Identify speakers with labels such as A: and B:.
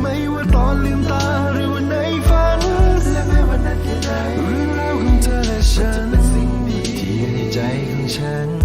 A: ไม่ว่าตอนลืมตาหรือว่าในฝันและไม่ว่านัดยังไงเรื่องราวของเธอและฉันที่อยู่ในใจของฉัน